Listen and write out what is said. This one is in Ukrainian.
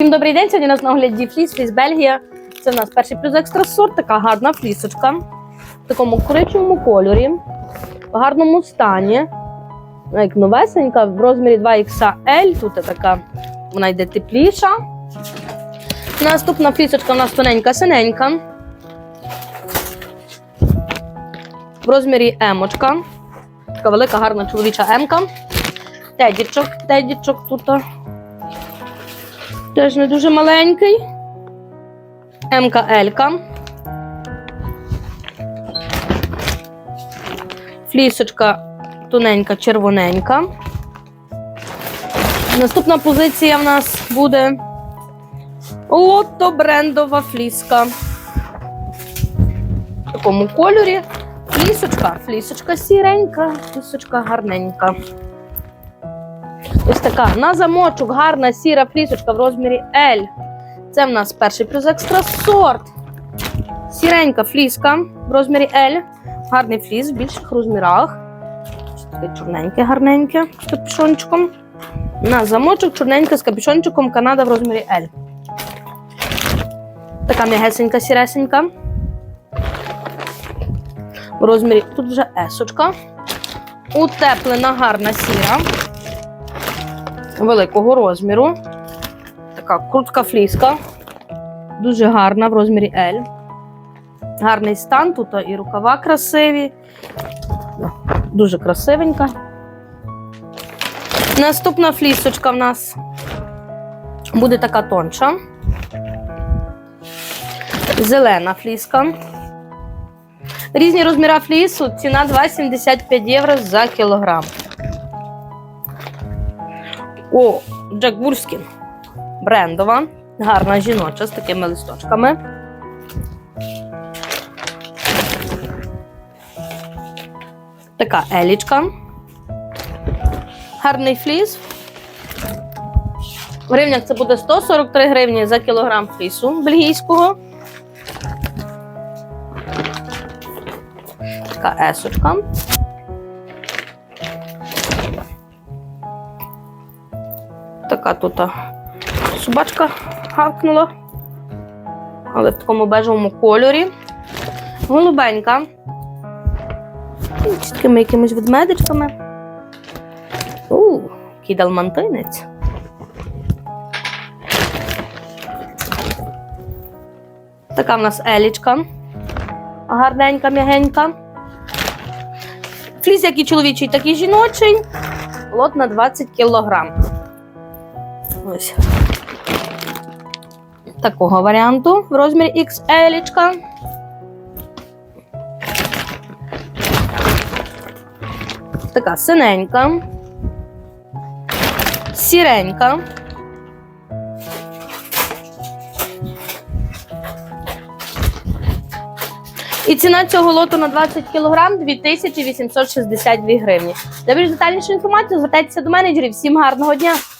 Всім добрий день. Сьогодні у нас на огляді фліс, фліс Бельгія. Це у нас перший плюс екстра сорт, така гарна флісочка. В такому коричневому кольорі, в гарному стані. Як новесенька, в розмірі 2XL. Тут така, вона йде тепліша. Наступна флісочка у нас тоненька синенька. В розмірі емочка. Така велика, гарна чоловіча емка. Тедічок, тедічок тут. Теж не дуже маленький. МК Елька. Флісочка тоненька, червоненька. Наступна позиція в нас буде лото брендова фліска. В такому кольорі. Флісочка, флісочка сіренька, флісочка гарненька. Ось така на замочок, гарна сіра флісочка в розмірі L. Це в нас перший плюс екстра сорт. Сіренька фліска в розмірі L. Гарний фліс в більших розмірах. Таке чорненьке, гарненьке з капюшончиком. На замочок чорненьке з капюшончиком Канада в розмірі L. Така м'ягесенька сіресенька. В розмірі тут вже есочка. Утеплена гарна сіра великого розміру. Така крутка фліска. Дуже гарна в розмірі L. Гарний стан, тут і рукава красиві. Дуже красивенька. Наступна флісочка в нас буде така тонша. Зелена фліска. Різні розміри флісу, ціна 2,75 євро за кілограм. О, Джек Вульскін. Брендова, гарна жіноча з такими листочками. Така елічка. Гарний фліс. В гривнях це буде 143 гривні за кілограм флісу бельгійського. Така есочка. Така тут собачка гавкнула. Але в такому бежевому кольорі. Голубенька. З такими якимись ведмедичками. У, який далмантинець. Така в нас елічка. Гарненька, м'ягенька. Фліс як і чоловічий, так і жіночий. Лот на 20 кілограм. Ось. Такого варіанту в розмірі XL. Така синенька. Сіренька. І ціна цього лоту на 20 кг 2862 гривні. Для більш детальнішої інформації звертайтеся до менеджерів. Всім гарного дня!